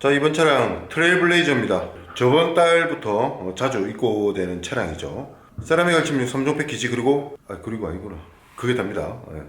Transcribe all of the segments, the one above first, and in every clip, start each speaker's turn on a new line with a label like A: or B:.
A: 자 이번 차량 트레일블레이저입니다. 저번 달부터 어, 자주 입고 되는 차량이죠. 세라믹 16 3종 패키지 그리고 아 그리고 아니구나. 그게 답니다. 예.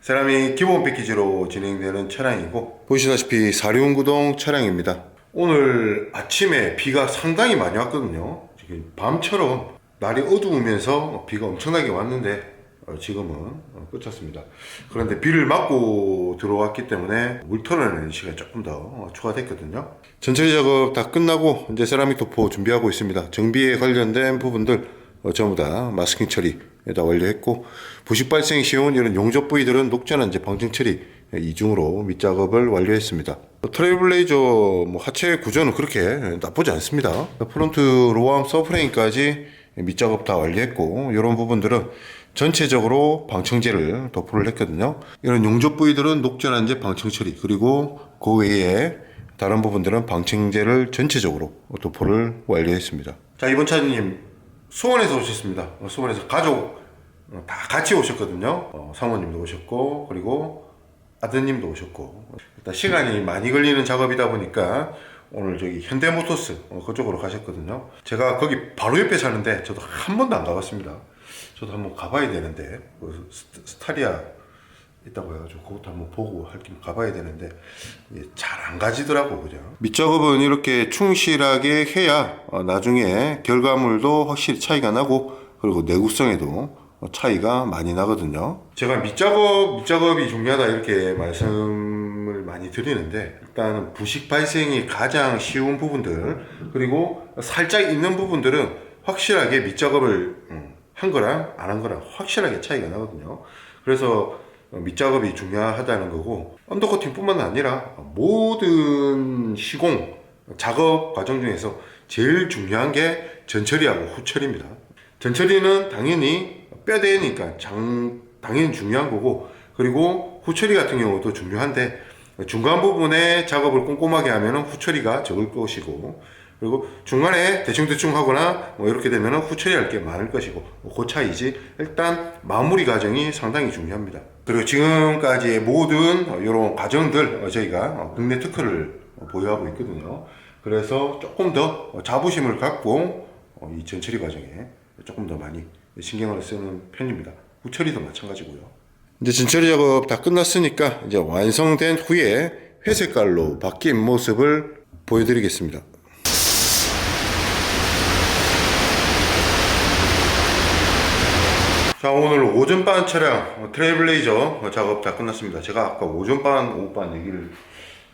A: 세라믹 기본 패키지로 진행되는 차량이고 보시다시피 사륜구동 차량입니다. 오늘 아침에 비가 상당히 많이 왔거든요. 지금 밤처럼 날이 어두우면서 비가 엄청나게 왔는데 어, 지금은 어, 끝났습니다. 그런데 비를 맞고 들어왔기 때문에 물 털어내는 시간이 조금 더 어, 추가됐거든요. 전처리 작업 다 끝나고 이제 세라믹 도포 준비하고 있습니다. 정비에 관련된 부분들 어, 전부 다 마스킹 처리 다 완료했고 부식 발생이 쉬운 이런 용접 부위들은 녹전한 이제 방증 처리 이중으로 밑작업을 완료했습니다. 트레이블레이저 뭐 하체 구조는 그렇게 나쁘지 않습니다. 프론트 로암 서프레임까지 밑작업 다 완료했고 이런 부분들은 전체적으로 방청제를 도포를 했거든요. 이런 용접 부위들은 녹전한제 방청 처리 그리고 그 외에 다른 부분들은 방청제를 전체적으로 도포를 완료했습니다. 자 이번 차주님 수원에서 오셨습니다. 어, 수원에서 가족 어, 다 같이 오셨거든요. 어, 사모님도 오셨고 그리고 아드님도 오셨고 일단 시간이 많이 걸리는 작업이다 보니까 오늘 저기 현대모터스 어, 그쪽으로 가셨거든요. 제가 거기 바로 옆에 사는데 저도 한 번도 안 가봤습니다. 저도 한번 가봐야 되는데 그 스- 스타리아 있다고 해가지고 그것도 한번 보고 할겸 가봐야 되는데 잘 안 가지더라고 그죠 밑작업은 이렇게 충실하게 해야 어, 나중에 결과물도 확실히 차이가 나고 그리고 내구성에도 어, 차이가 많이 나거든요 제가 밑작업 밑작업이 중요하다 이렇게 말씀을 많이 드리는데 일단 부식 발생이 가장 쉬운 부분들 그리고 살짝 있는 부분들은 확실하게 밑작업을 음, 한 거랑 안 한 거랑 확실하게 차이가 나거든요. 그래서 밑작업이 중요하다는 거고 언더커팅뿐만 아니라 모든 시공 작업 과정 중에서 제일 중요한 게 전처리하고 후처리입니다. 전처리는 당연히 뼈대니까 장 당연히 중요한 거고 그리고 후처리 같은 경우도 중요한데 중간 부분에 작업을 꼼꼼하게 하면 후처리가 적을 것이고 그리고 중간에 대충대충 하거나 뭐 이렇게 되면 후처리할 게 많을 것이고 뭐그 차이지 일단 마무리 과정이 상당히 중요합니다. 그리고 지금까지의 모든 이런 과정들 어, 저희가 어, 국내 특허를 어, 보유하고 있거든요. 그래서 조금 더 자부심을 갖고 어, 이 전처리 과정에 조금 더 많이 신경을 쓰는 편입니다. 후처리도 마찬가지고요. 이제 진처리 작업 다 끝났으니까 이제 완성된 후에 회색깔로 바뀐 모습을 보여드리겠습니다. 자 오늘 오전반 차량 어, 트레이블레이저 어, 작업 다 끝났습니다. 제가 아까 오전반, 오후반 얘기를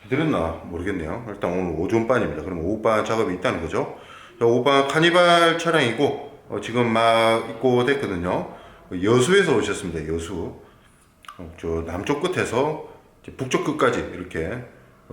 A: 해드렸나 모르겠네요. 일단 오늘 오전반입니다. 그럼 오후반 작업이 있다는 거죠. 자, 오후반 카니발 차량이고 어, 지금 막 입고 됐거든요. 여수에서 오셨습니다. 여수. 어, 저 남쪽 끝에서 북쪽 끝까지 이렇게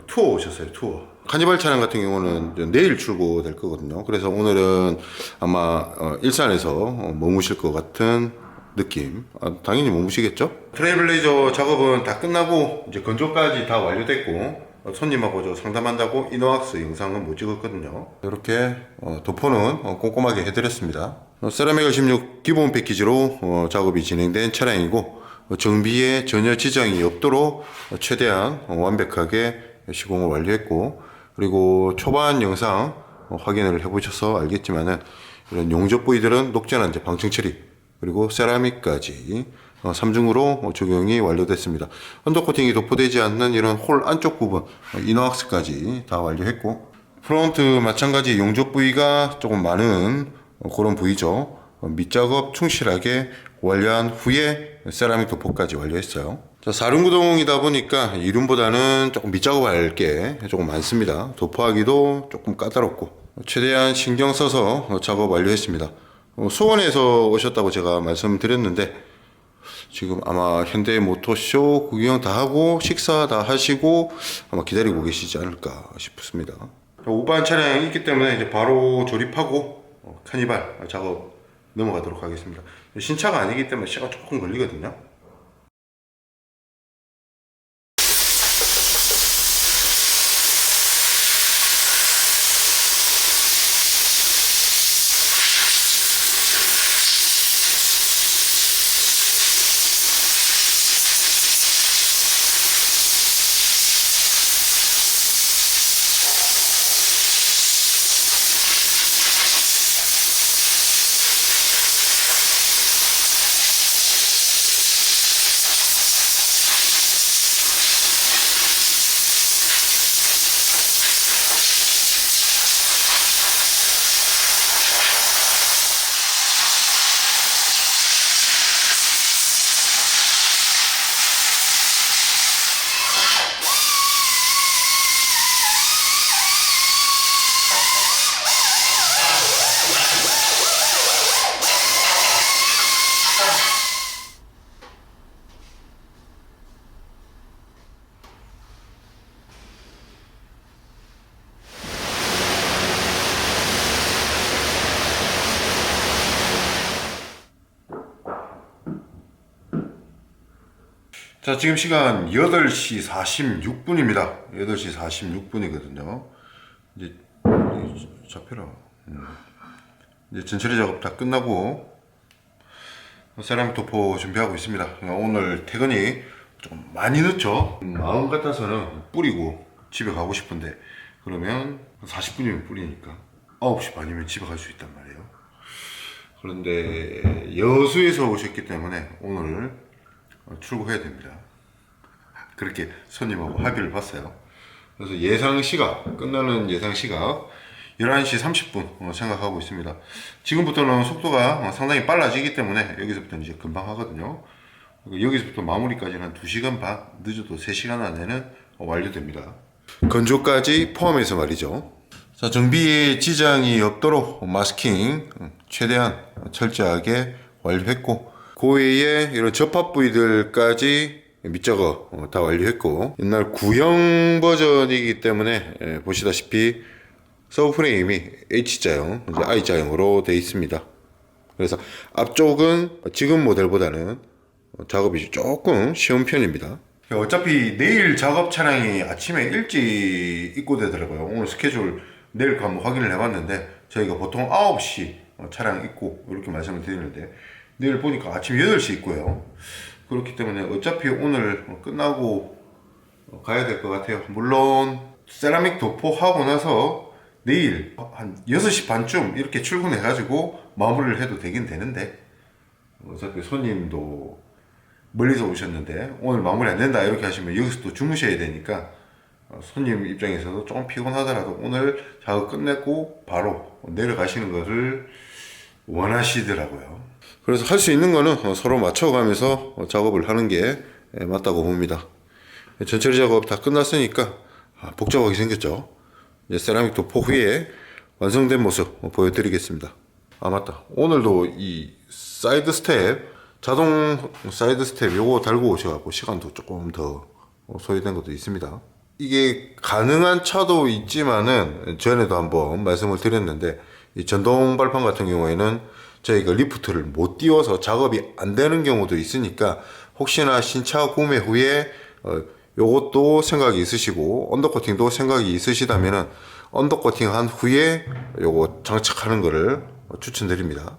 A: 투어 오셨어요. 투어. 카니발 차량 같은 경우는 내일 출고될 거거든요. 그래서 오늘은 아마 어, 일산에서 어, 머무실 것 같은 느낌. 아, 당연히 머무시겠죠? 트레이블레이저 작업은 다 끝나고 이제 건조까지 다 완료됐고 어, 손님하고 저 상담한다고 이노악스 영상은 못 찍었거든요. 이렇게 어, 도포는 어, 꼼꼼하게 해드렸습니다. 어, 세라믹 16 기본 패키지로 어, 작업이 진행된 차량이고 어, 정비에 전혀 지장이 없도록 어, 최대한 어, 완벽하게 시공을 완료했고 그리고 초반 영상 어, 확인을 해보셔서 알겠지만은 이런 용접 부위들은 이제 방청 처리 그리고 세라믹까지 어, 3중으로 적용이 완료됐습니다. 언더 코팅이 도포되지 않는 이런 홀 안쪽 부분 어, 이너왁스까지 다 완료했고 프론트 마찬가지 용접 부위가 조금 많은 어, 그런 부위죠. 어, 밑작업 충실하게 완료한 후에 세라믹 도포까지 완료했어요. 자, 사륜구동이다 보니까 이륜보다는 조금 밑작업 할 게 조금 많습니다. 도포하기도 조금 까다롭고 최대한 신경 써서 어, 작업 완료했습니다. 어, 수원에서 오셨다고 제가 말씀드렸는데 지금 아마 현대 모터쇼 구경 다 하고 식사 다 하시고 아마 기다리고 계시지 않을까 싶습니다. 오반 차량이 있기 때문에 이제 바로 조립하고 어, 카니발 작업 넘어가도록 하겠습니다. 신차가 아니기 때문에 시간 조금 걸리거든요. 자, 지금 시간 8시 46분입니다. 8시 46분이거든요. 이제, 잡혀라. 음. 이제 전처리 작업 다 끝나고 세라믹 도포 준비하고 있습니다. 오늘 퇴근이 좀 많이 늦죠? 마음 같아서는 뿌리고 집에 가고 싶은데 그러면 40분이면 뿌리니까 9시 반이면 집에 갈 수 있단 말이에요. 그런데 여수에서 오셨기 때문에 오늘 출고해야 됩니다. 그렇게 손님하고 합의를 봤어요. 그래서 예상 시각, 끝나는 예상 시각 11시 30분 어, 생각하고 있습니다. 지금부터는 속도가 어, 상당히 빨라지기 때문에 여기서부터 이제 금방 하거든요. 여기서부터 마무리까지는 한 2시간 반, 늦어도 3시간 안에는 어, 완료됩니다. 건조까지 포함해서 말이죠. 자, 정비에 지장이 없도록 마스킹 음, 최대한 철저하게 완료했고 그 외에 이런 접합 부위들까지 밑작업 어, 다 완료했고 옛날 구형 버전이기 때문에 예, 보시다시피 서브프레임이 H자형, I자형으로 되어 있습니다. 그래서 앞쪽은 지금 모델보다는 작업이 조금 쉬운 편입니다. 어차피 내일 작업 차량이 아침에 일찍 입고되더라고요. 오늘 스케줄 내일 거 한번 확인을 해봤는데 저희가 보통 9시 차량 입고 이렇게 말씀을 드리는데 내일 보니까 아침 8시 입고요. 그렇기 때문에 어차피 오늘 끝나고 가야 될 것 같아요. 물론 세라믹 도포하고 나서 내일 한 6시 반쯤 이렇게 출근해가지고 마무리를 해도 되긴 되는데 어차피 손님도 멀리서 오셨는데 오늘 마무리 안 된다 이렇게 하시면 여기서 또 주무셔야 되니까 어, 손님 입장에서도 조금 피곤하더라도 오늘 작업 끝내고 바로 내려가시는 것을 원하시더라고요. 그래서 할 수 있는 거는 어, 서로 맞춰가면서 어, 작업을 하는 게 예, 맞다고 봅니다. 전처리 작업 다 끝났으니까 아, 복잡하게 생겼죠. 이제 세라믹 도포 후에 완성된 모습 어, 보여드리겠습니다. 아 맞다. 오늘도 이 사이드 스텝 자동 사이드 스텝 요거 달고 오셔갖고 시간도 조금 더 어, 소요된 것도 있습니다. 이게 가능한 차도 있지만은 전에도 한번 말씀을 드렸는데 이 전동 발판 같은 경우에는 저희가 리프트를 못 띄워서 작업이 안 되는 경우도 있으니까 혹시나 신차 구매 후에 어, 요것도 생각이 있으시고 언더코팅도 생각이 있으시다면은 언더코팅 한 후에 요거 장착하는 거를 추천드립니다.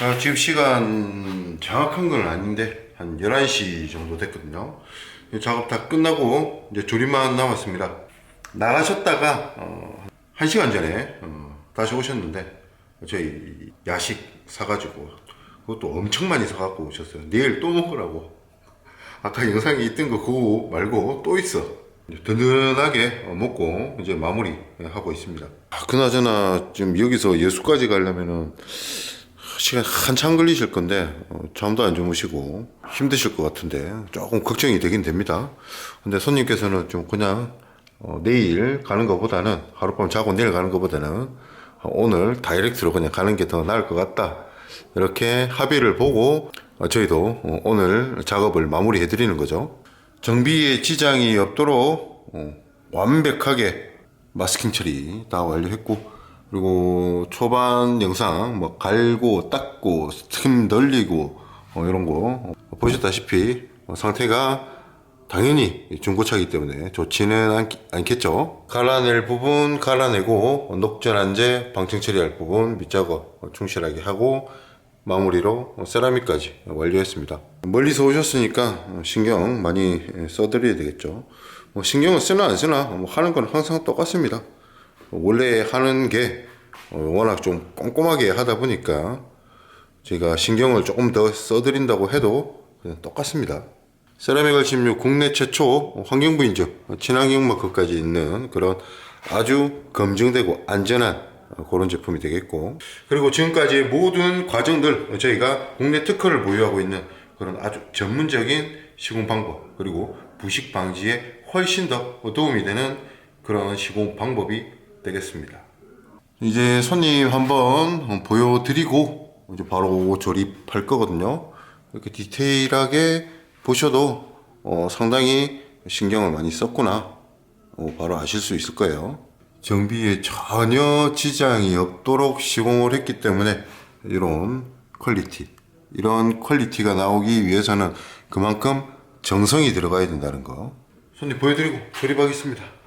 A: 아, 지금 시간 정확한 건 아닌데 한 11시 정도 됐거든요. 이 작업 다 끝나고 이제 조립만 남았습니다. 나가셨다가 어, 1시간 전에 어, 다시 오셨는데 저희 야식 사가지고 그것도 엄청 많이 사갖고 오셨어요. 내일 또 먹으라고. 아까 영상에 있던 거 그거 말고 또 있어. 든든하게 어, 먹고 이제 마무리 하고 있습니다. 아, 그나저나 지금 여기서 여수까지 가려면은 시간 한참 걸리실 건데 어, 잠도 안 주무시고 힘드실 것 같은데 조금 걱정이 되긴 됩니다. 근데 손님께서는 좀 그냥 어, 내일 가는 것보다는 하룻밤 자고 내일 가는 것보다는 어, 오늘 다이렉트로 그냥 가는 게 더 나을 것 같다. 이렇게 합의를 보고 어, 저희도 어, 오늘 작업을 마무리해 드리는 거죠. 정비에 지장이 없도록 어, 완벽하게 마스킹 처리 다 완료했고 그리고 초반 영상 뭐 갈고 닦고 스팀 널리고 어, 이런 거 어, 보셨다시피 어, 상태가 당연히 중고차이기 때문에 좋지는 않, 않겠죠. 갈아낼 부분 갈아내고 녹전한제 방청 처리할 부분 밑작업 어, 충실하게 하고 마무리로 어, 세라믹까지 완료했습니다. 멀리서 오셨으니까 어, 신경 많이 예, 써드려야 되겠죠. 뭐 신경을 쓰나 안 쓰나 뭐 하는 건 항상 똑같습니다 원래 하는 게 어, 워낙 좀 꼼꼼하게 하다 보니까 제가 신경을 조금 더 써드린다고 해도 똑같습니다. 세라믹 16 국내 최초 환경부 인증, 친환경 마크까지 있는 그런 아주 검증되고 안전한 그런 제품이 되겠고 그리고 지금까지 모든 과정들 저희가 국내 특허를 보유하고 있는 그런 아주 전문적인 시공 방법 그리고 부식 방지에 훨씬 더 도움이 되는 그런 시공 방법이 되겠습니다. 이제 손님 한번 보여드리고 이제 바로 조립할 거거든요. 이렇게 디테일하게 보셔도 어, 상당히 신경을 많이 썼구나 어, 바로 아실 수 있을 거예요. 정비에 전혀 지장이 없도록 시공을 했기 때문에 이런 퀄리티, 이런 퀄리티가 나오기 위해서는 그만큼 정성이 들어가야 된다는 거. 손님 보여드리고 조립하겠습니다.